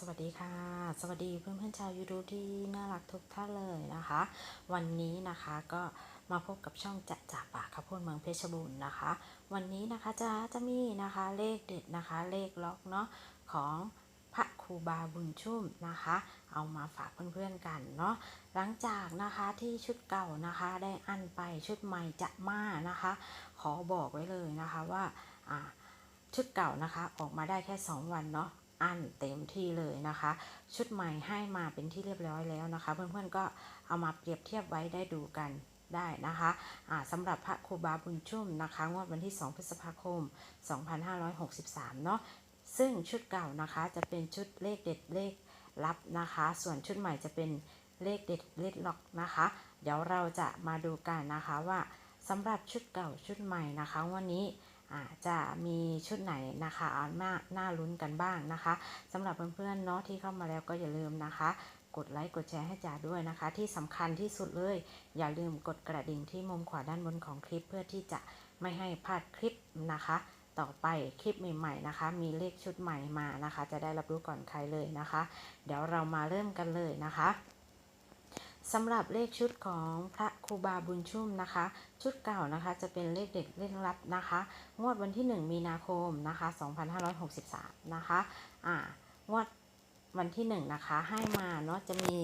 สวัสดีค่ะ สวัสดีเพื่อนเพื่อนชาวยูทูบที่น่ารักทุกท่านเลยนะคะ วันนี้นะคะก็มาพบกับช่องจะจ่าปากข้าวโพดเมืองเพชรบูรณ์นะคะ วันนี้นะคะจะจะมีนะคะเลขเด็ดนะคะ เลขล็อกเนาะของพระครูบาบุญชุ่มนะคะ เอามาฝากเพื่อนๆกันเนาะหลังจากนะคะที่ชุดเก่านะคะได้อั้นไปชุดใหม่จะมานะคะ ขอบอกไว้เลยนะคะว่าอ่าชุดเก่านะคะออกมาได้แค่ 2 วันเนาะ อันเต็มที่เลยนะคะ ชุดใหม่ให้มาเป็นที่เรียบร้อยแล้วนะคะ เพื่อนๆก็เอามาเปรียบเทียบไว้ได้ดูกันได้นะคะอ่าสำหรับพระครูบาบุญชุ่มนะคะงวดวันที่ 2 พฤษภาคม 2563 เนาะซึ่งชุดเก่านะคะจะเป็นชุดเลขเด็ดเลขลับนะคะ ส่วนชุดใหม่จะเป็นเลขเด็ดเลขล็อกนะคะ เดี๋ยวเราจะมาดูกันนะคะว่าสำหรับชุดเก่าชุดใหม่นะคะ วันนี้ จะมีชุดไหนนะคะอ่าน่าน่าลุ้นกันบ้างนะคะสำหรับเพื่อนๆเนาะที่เข้ามาแล้วก็อย่าลืมนะคะ กดไลค์กดแชร์ให้จ๋าด้วยนะคะ ที่สำคัญที่สุดเลย อย่าลืมกดกระดิ่งที่มุมขวาด้านบนของคลิป เพื่อที่จะไม่ให้พลาดคลิปนะคะ ต่อไปคลิปใหม่ๆนะคะ มีเลขชุดใหม่มานะคะ จะได้รับรู้ก่อนใครเลยนะคะ เดี๋ยวเรามาเริ่มกันเลยนะคะ สำหรับเลขชุดของพระครูบาบุญชุ่มนะคะ ชุดเก่านะคะจะเป็นเลขเด็กเลขลับนะคะ งวดวันที่ 1 มีนาคมนะคะ 2563 นะคะอ่างวดวันที่ 1 นะคะ ให้มาเนาะจะมี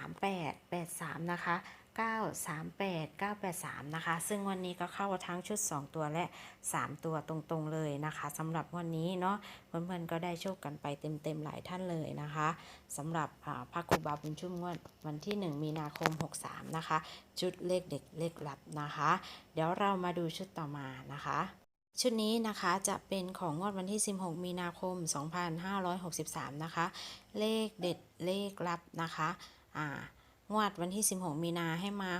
38 83 นะคะ 938 983 นะคะ ซึ่งวันนี้ก็เข้าทั้งชุด 2 ตัวและ 3 ตัวตรงๆเลยนะคะสำหรับวันนี้เนาะเพื่อนๆก็ได้โชคกันไปเต็มๆหลายท่านเลยนะคะสำหรับอ่าพระครูบาบุญชุ่มงวดวันที่ 1 มีนาคม 63 นะคะ ชุดเลขเด็ดเลขลับนะคะ เดี๋ยวเรามาดูชุดต่อมานะคะชุดนี้นะคะจะเป็นของงวดวันที่ 16 มีนาคม 2563 นะคะ เลขเด็ดเลขลับนะคะ อ่า งวดวันที่ 16 มีนาให้มา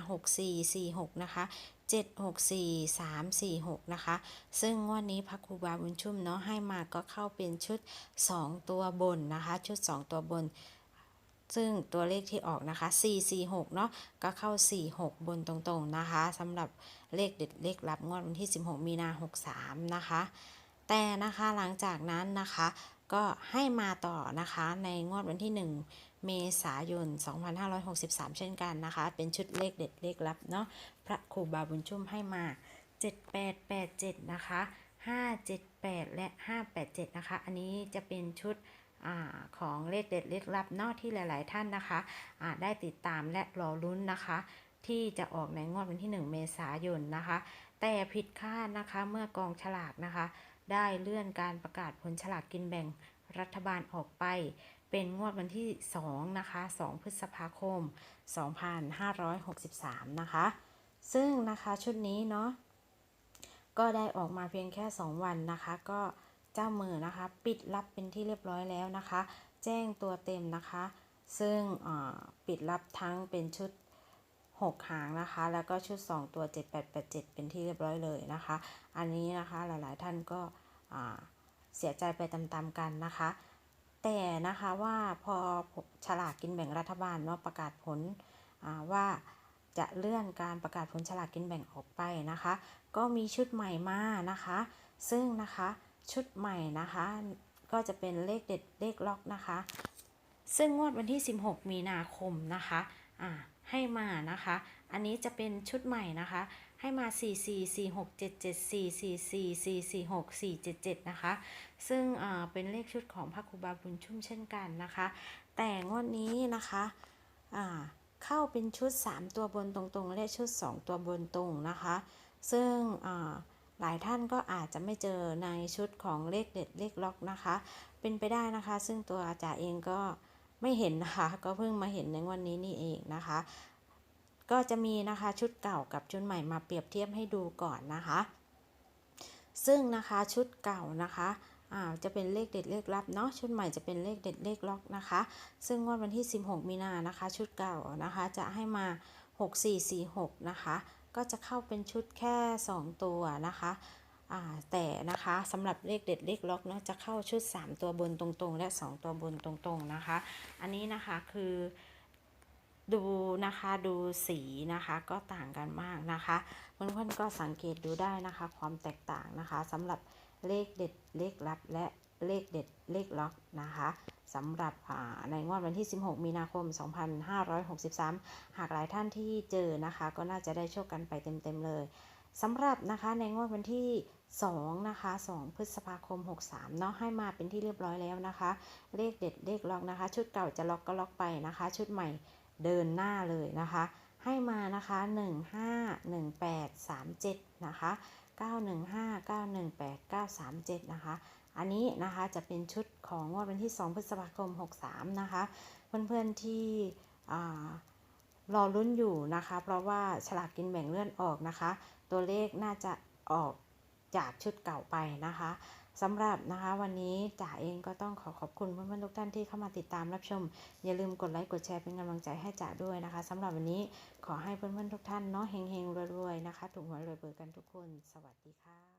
6446 นะคะ 764 346 นะคะ ซึ่งงวดนี้พระครูบาบุญชุ่มเนาะให้มาก็เข้าเป็นชุด 2 ตัวบนนะคะ ชุด 2 ตัวบนซึ่งตัวเลขที่ออกนะคะ 446 เนาะ ก็เข้า 46 บนตรงๆนะคะสำหรับเลขเด็ดเลขลับงวดวันที่ 16 มีนา 63 นะคะ แต่นะคะหลังจากนั้นนะคะ ก็ให้มาต่อนะคะในงวดวันที่ 1 เมษายน 2563 เช่นกันนะคะ เป็นชุดเลขเด็ดเลขลับเนาะพระครูบาบุญชุ่มให้มา 7887 นะคะ 578 และ 587 นะคะ อันนี้จะเป็นชุดอของเลขเด็ดเลขลับนอกที่หลาย ๆ ท่านนะคะอ่าได้ติดตามและรอลุ้นนะคะ ที่จะออกในงวดวันที่ 1 เมษายนนะคะ แต่ผิดคาดนะคะเมื่อกองฉลากนะคะ ได้เลื่อนการประกาศผลฉลากกินแบ่ง รัฐบาลออกไป เป็นงวดวันที่ 2 นะคะ 2 พฤษภาคม 2563 นะคะ ซึ่งนะคะชุดนี้เนาะก็ได้ออกมาเพียงแค่ 2 วันนะคะ ก็เจ้ามือนะคะ ปิดรับเป็นที่เรียบร้อยแล้วนะคะ แจ้งตัวเต็มนะคะ ซึ่งปิดรับทั้งเป็นชุด6หางนะคะ แล้วก็ชุด 2 ตัว 7887 เป็นที่เรียบร้อยเลยนะคะ อันนี้นะคะหลายๆท่านก็อ่า เสียใจไปตามๆกันนะคะ แต่นะคะว่าพอฉลากกินแบ่งรัฐบาลเนาะประกาศผลว่าจะเลื่อนการประกาศผลฉลากกินแบ่งออกไปนะคะ ก็มีชุดใหม่มานะคะ ซึ่งนะคะชุดใหม่นะคะ ก็จะเป็นเลขเด็ดเลขล็อกนะคะ ซึ่งงวดวันที่ 16 มีนาคมนะคะให้มานะคะ อันนี้จะเป็นชุดใหม่นะคะ ให้มา 4 4 4 6 7 7 4 4 4 4 4 6 4 7 7 นะคะ ซึ่งเป็นเลขชุดของพระครูบาบุญชุ่มเช่นกันนะคะ แต่งวดนี้นะคะเข้าเป็นชุด 3 ตัวบนตรงๆ และชุด 2 ตัวบนตรงนะคะ ซึ่งหลายท่านก็อาจจะไม่เจอในชุดของเลขเด็ดเลขล็อกนะคะ เป็นไปได้นะคะ ซึ่งตัวอาจารย์เองก็ไม่เห็นนะคะ ก็เพิ่งมาเห็นในวันนี้นี่เองนะคะ ก็จะมีนะคะชุดเก่ากับชุดใหม่มาเปรียบเทียบให้ดูก่อนนะคะ ซึ่งนะคะชุดเก่านะคะอ่าจะเป็นเลขเด็ดเลขลับเนาะชุดใหม่จะเป็นเลขเด็ดเลขล็อกนะคะ ซึ่งงวดวันที่ 16 มีนานะคะ ชุดเก่านะคะจะให้มา 6446 นะคะ ก็จะเข้าเป็นชุดแค่ 2 ตัวนะคะอ่าแต่นะคะสำหรับเลขเด็ดเลขล็อกเนาะจะเข้าชุด 3 ตัวบนตรงๆ และ 2 ตัวบนตรงๆนะคะ อันนี้นะคะคือ ดูนะคะดูสีนะคะก็ต่างกันมากนะคะเพื่อนๆก็สังเกตดูได้นะคะ ความแตกต่างนะคะสำหรับเลขเด็ดเลขลับและเลขเด็ดเลขล็อกนะคะสำหรับในงวดวันที่ 16 มีนาคม 2563 หากหลายท่านที่เจอนะคะ ก็น่าจะได้โชคกันไปเต็มๆเลยสำหรับนะคะในงวดวันที่2นะคะ2พฤษภาคม 63เนาะให้มาเป็นที่เรียบร้อยแล้วนะคะ เลขเด็ดเลขล็อกนะคะ ชุดเก่าจะล็อกก็ล็อกไปนะคะ ชุดใหม่ เดินหน้าเลยนะคะ ให้มานะคะ 15 18 37 นะคะ 915 918 937 นะคะ อันนี้นะคะจะเป็นชุดของงวดวันที่ 2 พฤษภาคม 63 นะคะ เพื่อนๆที่อ่รอลุ้นอยู่นะคะ เพราะว่าฉลากกินแบ่งเลื่อนออกนะคะ ตัวเลขน่าจะออกจากชุดเก่าไปนะคะ สำหรับนะคะวันนี้จ่าเองก็ต้องขอขอบคุณเพื่อนๆทุกท่านที่เข้ามาติดตามรับชม อย่าลืมกดไลค์กดแชร์เป็นกำลังใจให้จ่าด้วยนะคะสำหรับวันนี้ขอให้เพื่อนๆทุกท่านเนาะเฮงๆรวยๆนะคะ ถูกหวยรวยเบอร์กันทุกคน สวัสดีค่ะ